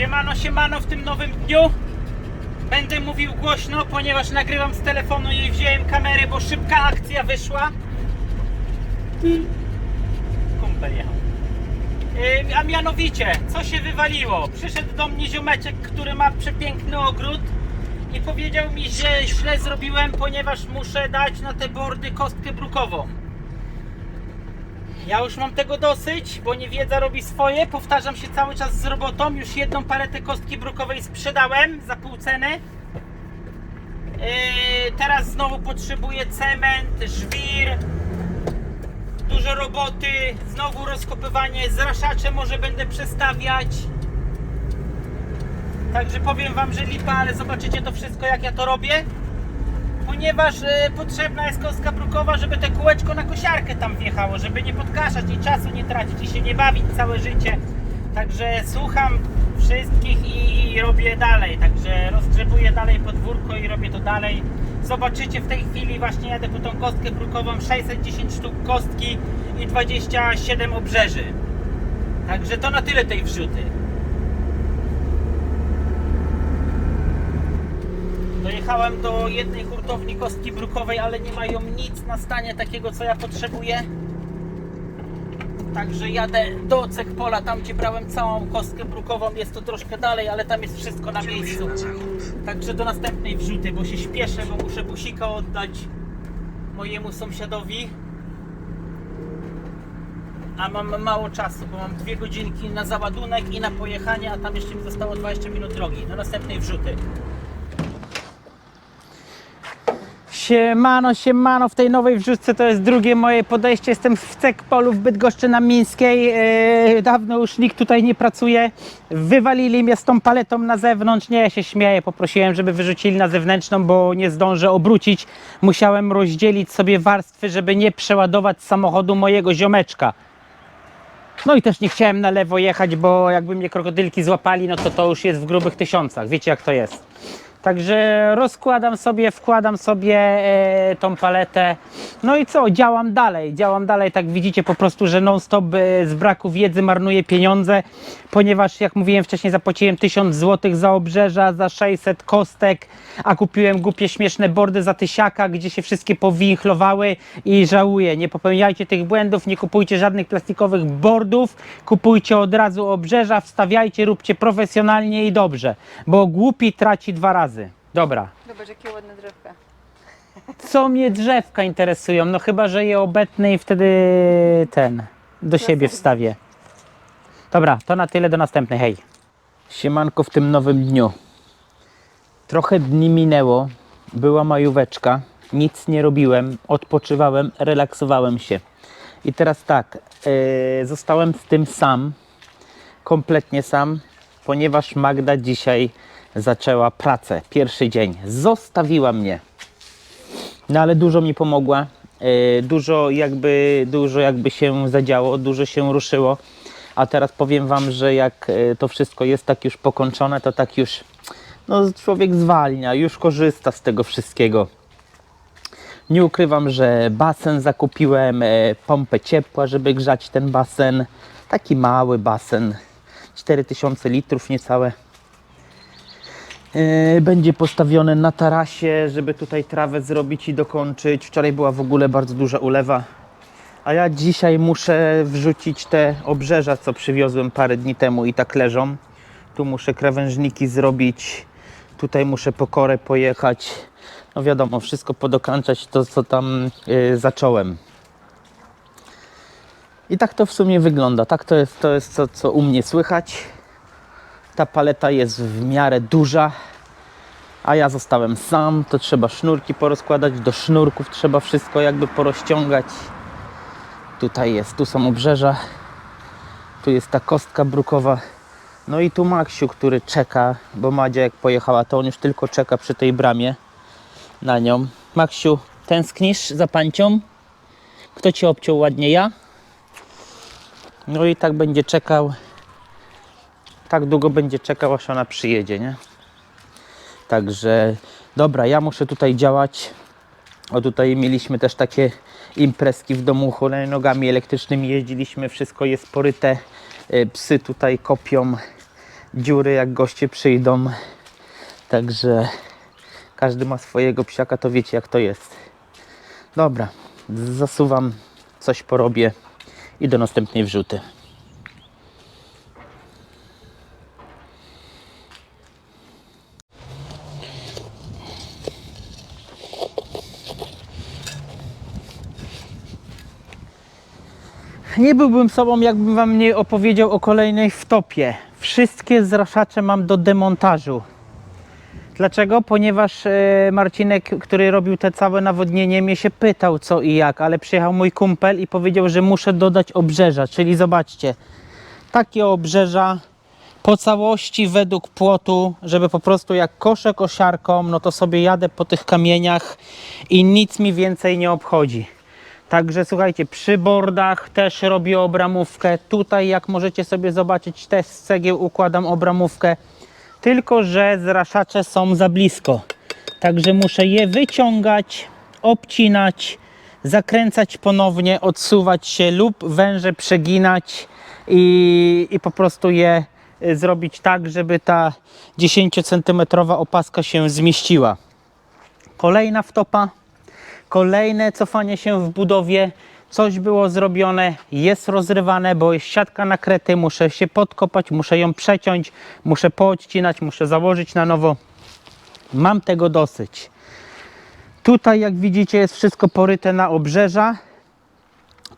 Siemano, siemano w tym nowym dniu. Będę mówił głośno, ponieważ nagrywam z telefonu i wziąłem kamerę, bo szybka akcja wyszła. Kumpel jechał. Yy, A mianowicie, co się wywaliło? Przyszedł do mnie ziomeczek, który ma przepiękny ogród i powiedział mi, że źle zrobiłem, ponieważ muszę dać na te bordy kostkę brukową. Ja już mam tego dosyć, bo niewiedza robi swoje. Powtarzam się cały czas z robotą. Już jedną paletę kostki brukowej sprzedałem za pół ceny. Yy, teraz znowu potrzebuję cement, żwir, dużo roboty, znowu rozkopywanie, zraszacze może będę przestawiać. Także powiem Wam, że lipa, ale zobaczycie to wszystko jak ja to robię. Ponieważ e, potrzebna jest kostka brukowa, żeby te kółeczko na kosiarkę tam wjechało, żeby nie podkaszać i czasu nie tracić i się nie bawić całe życie. Także słucham wszystkich i, i robię dalej. Także rozgrzebuję dalej podwórko i robię to dalej. Zobaczycie w tej chwili właśnie jadę po tą kostkę brukową 610 sztuk kostki i 27 obrzeży. Także to na tyle tej wrzuty. Dojechałem do jednej hurtowni kostki brukowej, ale nie mają nic na stanie takiego, co ja potrzebuję. Także jadę do Cechpola, tam gdzie brałem całą kostkę brukową. Jest to troszkę dalej, ale tam jest wszystko na miejscu. Także do następnej wrzuty, bo się śpieszę, bo muszę busika oddać mojemu sąsiadowi. A mam mało czasu, bo mam dwie godzinki na załadunek i na pojechanie, a tam jeszcze mi zostało 20 minut drogi. Do następnej wrzuty. Siemano, siemano, w tej nowej wrzutce to jest drugie moje podejście. Jestem w Cekpolu w Bydgoszczy na Mińskiej. Yy, dawno już nikt tutaj nie pracuje. Wywalili mnie z tą paletą na zewnątrz. Nie, ja się śmieję. Poprosiłem, żeby wyrzucili na zewnętrzną, bo nie zdążę obrócić. Musiałem rozdzielić sobie warstwy, żeby nie przeładować samochodu mojego ziomeczka. No i też nie chciałem na lewo jechać, bo jakby mnie krokodylki złapali, no to to już jest w grubych tysiącach. Wiecie jak to jest. Także rozkładam sobie, wkładam sobie e, tą paletę. No i co, działam dalej, działam dalej. Tak widzicie po prostu, że non-stop e, z braku wiedzy marnuję pieniądze, ponieważ jak mówiłem wcześniej, zapłaciłem 1000 zł za obrzeża, za 600 kostek, a kupiłem głupie, śmieszne bordy za tysiaka, gdzie się wszystkie powichlowały i żałuję. Nie popełniajcie tych błędów, nie kupujcie żadnych plastikowych bordów, kupujcie od razu obrzeża, wstawiajcie, róbcie profesjonalnie i dobrze, bo głupi traci dwa razy. Dobra. Zobacz, jakie ładne drzewka. Co mnie drzewka interesują? No chyba, że je obetnę i wtedy ten do siebie wstawię. Dobra, to na tyle do następnej. Hej. Siemanko w tym nowym dniu. Trochę dni minęło, była majóweczka, nic nie robiłem, odpoczywałem, relaksowałem się. I teraz tak, yy, zostałem z tym sam, kompletnie sam, ponieważ Magda dzisiaj zaczęła pracę, pierwszy dzień. Zostawiła mnie. No ale dużo mi pomogła. Yy, Dużo jakby, dużo jakby się zadziało, dużo się ruszyło. A teraz powiem Wam, że jak yy, to wszystko jest tak już pokończone, to tak już no, człowiek zwalnia, już korzysta z tego wszystkiego. Nie ukrywam, że basen zakupiłem, e, pompę ciepła, żeby grzać ten basen. Taki mały basen, 4000 litrów niecałe. E, Będzie postawione na tarasie, żeby tutaj trawę zrobić i dokończyć. Wczoraj była w ogóle bardzo duża ulewa. A ja dzisiaj muszę wrzucić te obrzeża, co przywiozłem parę dni temu i tak leżą. Tu muszę krawężniki zrobić. Tutaj muszę po korę pojechać. No wiadomo, wszystko podokańczać to, co tam y, zacząłem. I tak to w sumie wygląda. Tak to jest, to jest co, co u mnie słychać. Ta paleta jest w miarę duża, a ja zostałem sam. To trzeba sznurki porozkładać. Do sznurków trzeba wszystko jakby porozciągać. Tutaj jest, tu są obrzeża. Tu jest ta kostka brukowa. No i tu Maksiu, który czeka, bo Madzia jak pojechała, to on już tylko czeka przy tej bramie na nią. Maksiu, tęsknisz za pancią? Kto cię obciął ładnie? Ja? No i tak będzie czekał. Tak długo będzie czekał, aż ona przyjedzie, nie? Także dobra, ja muszę tutaj działać. O tutaj mieliśmy też takie imprezki w domu, hulajnogami elektrycznymi jeździliśmy, wszystko jest poryte. Y, Psy tutaj kopią dziury, jak goście przyjdą. Także każdy ma swojego psiaka, to wiecie jak to jest. Dobra, zasuwam, coś porobię i do następnej wrzuty. Nie byłbym sobą, jakbym wam nie opowiedział o kolejnej wtopie. Wszystkie zraszacze mam do demontażu. Dlaczego? Ponieważ e, Marcinek, który robił te całe nawodnienie, mnie się pytał co i jak, ale przyjechał mój kumpel i powiedział, że muszę dodać obrzeża. Czyli zobaczcie, takie obrzeża po całości według płotu, żeby po prostu jak koszę kosiarką, no to sobie jadę po tych kamieniach i nic mi więcej nie obchodzi. Także słuchajcie, przy bordach też robię obramówkę. Tutaj, jak możecie sobie zobaczyć, też z cegieł układam obramówkę. Tylko, że zraszacze są za blisko. Także muszę je wyciągać, obcinać, zakręcać ponownie, odsuwać się lub węże przeginać i, i po prostu je y, zrobić tak, żeby ta 10 cm opaska się zmieściła. Kolejna wtopa kolejne cofanie się w budowie. Coś było zrobione, jest rozrywane, bo jest siatka nakrety, muszę się podkopać, muszę ją przeciąć, muszę poodcinać, muszę założyć na nowo. Mam tego dosyć. Tutaj, jak widzicie, jest wszystko poryte na obrzeża.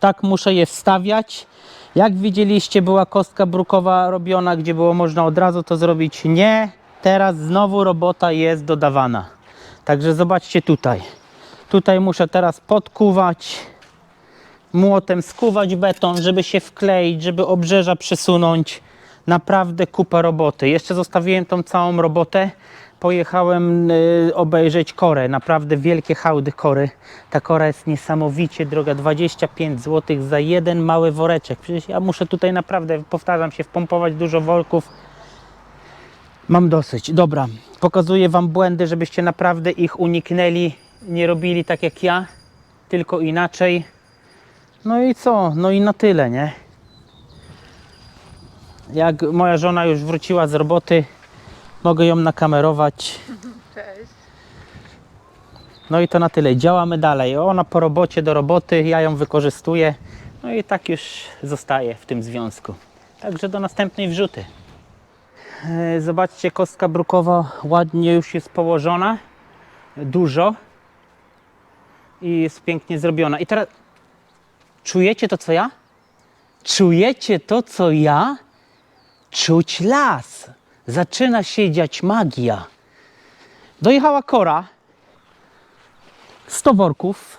Tak muszę je wstawiać. Jak widzieliście, była kostka brukowa robiona, gdzie było można od razu to zrobić. Nie, teraz znowu robota jest dodawana. Także zobaczcie tutaj. Tutaj muszę teraz podkuwać, młotem skuwać beton, żeby się wkleić, żeby obrzeża przesunąć. Naprawdę kupa roboty. Jeszcze zostawiłem tą całą robotę. Pojechałem y, obejrzeć korę. Naprawdę wielkie hałdy kory. Ta kora jest niesamowicie droga. 25 zł za jeden mały woreczek. Przecież ja muszę tutaj naprawdę, powtarzam się, wpompować dużo worków. Mam dosyć. Dobra, pokazuję Wam błędy, żebyście naprawdę ich uniknęli. Nie robili tak jak ja, tylko inaczej. No i co? No i na tyle, nie? Jak moja żona już wróciła z roboty, mogę ją nakamerować. Cześć. No i to na tyle. Działamy dalej. Ona po robocie do roboty, ja ją wykorzystuję. No i tak już zostaje w tym związku. Także do następnej wrzuty. E, Zobaczcie, kostka brukowa ładnie już jest położona. Dużo. I jest pięknie zrobiona. I teraz czujecie to, co ja? Czujecie to, co ja? Czuć las. Zaczyna się dziać magia. Dojechała kora. 100 worków.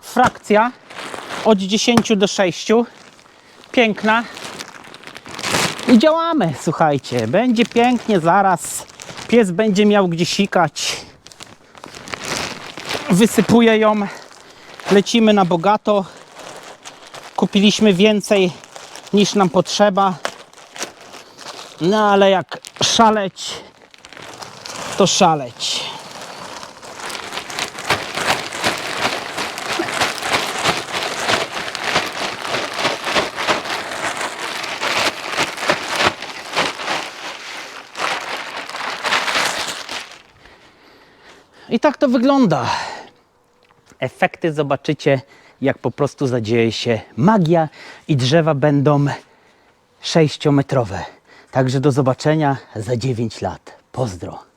Frakcja od 10 do 6. Piękna. I działamy, słuchajcie. Będzie pięknie zaraz. Pies będzie miał gdzie sikać. Wysypuję ją. Lecimy na bogato. Kupiliśmy więcej niż nam potrzeba. No ale jak szaleć, to szaleć. I tak to wygląda. Efekty zobaczycie, jak po prostu zadzieje się magia i drzewa będą sześciometrowe. Także do zobaczenia za 9 lat. Pozdro.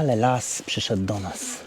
Ale las przyszedł do nas.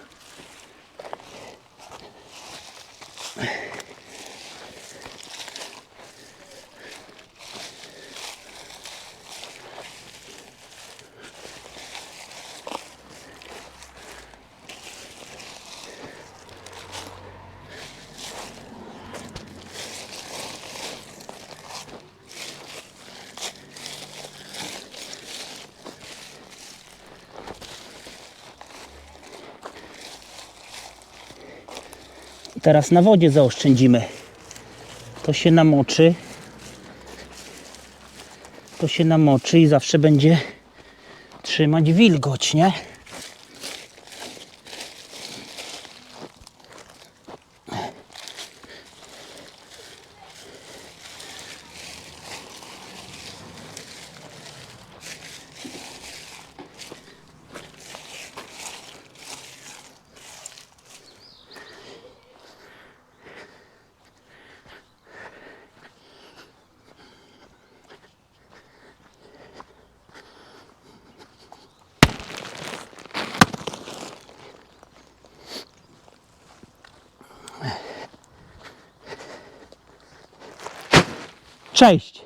Teraz na wodzie zaoszczędzimy. To się namoczy. To się namoczy i zawsze będzie trzymać wilgoć, nie? Cześć!